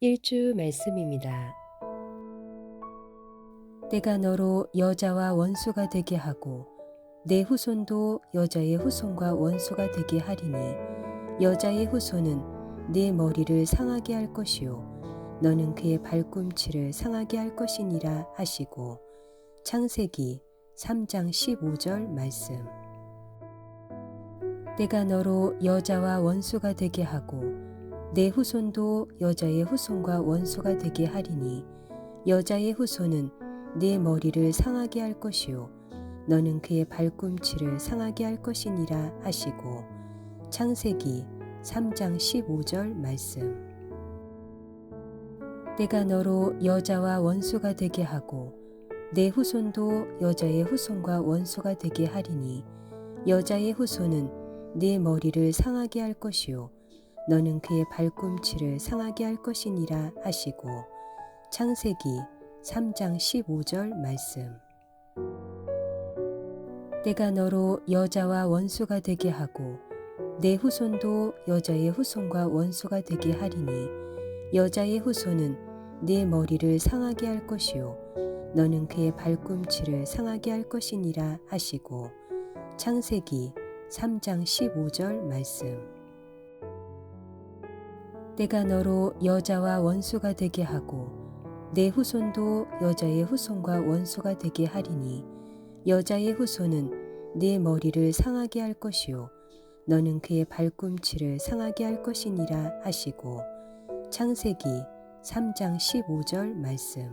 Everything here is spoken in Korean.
일주 말씀입니다. 때가 너로 여자와 원수가 되게 하고 내 후손도 여자의 후손과 원수가 되게 하리니 여자의 후손은 내 머리를 상하게 할 것이요 너는 그의 발꿈치를 상하게 할 것이니라 하시고 창세기 3장 15절 말씀 때가 너로 여자와 원수가 되게 하고 내 후손도 여자의 후손과 원수가 되게 하리니 여자의 후손은 내 머리를 상하게 할 것이요 너는 그의 발꿈치를 상하게 할 것이니라 하시고 창세기 3장 15절 말씀. 때가 너로 여자와 원수가 되게 하고 내 후손도 여자의 후손과 원수가 되게 하리니 여자의 후손은 내 머리를 상하게 할 것이요 너는 그의 발꿈치를 상하게 할 것이니라 하시고 창세기 3장 15절 말씀. 때가 너로 여자와 원수가 되게 하고 내 후손도 여자의 후손과 원수가 되게 하리니 여자의 후손은 내 머리를 상하게 할 것이요 너는 그의 발꿈치를 상하게 할 것이니라 하시고 창세기 3장 15절 말씀 때가 너로 여자와 원수가 되게 하고 내 후손도 여자의 후손과 원수가 되게 하리니 여자의 후손은 내 머리를 상하게 할 것이요 너는 그의 발꿈치를 상하게 할 것이니라 하시고 창세기 3장 15절 말씀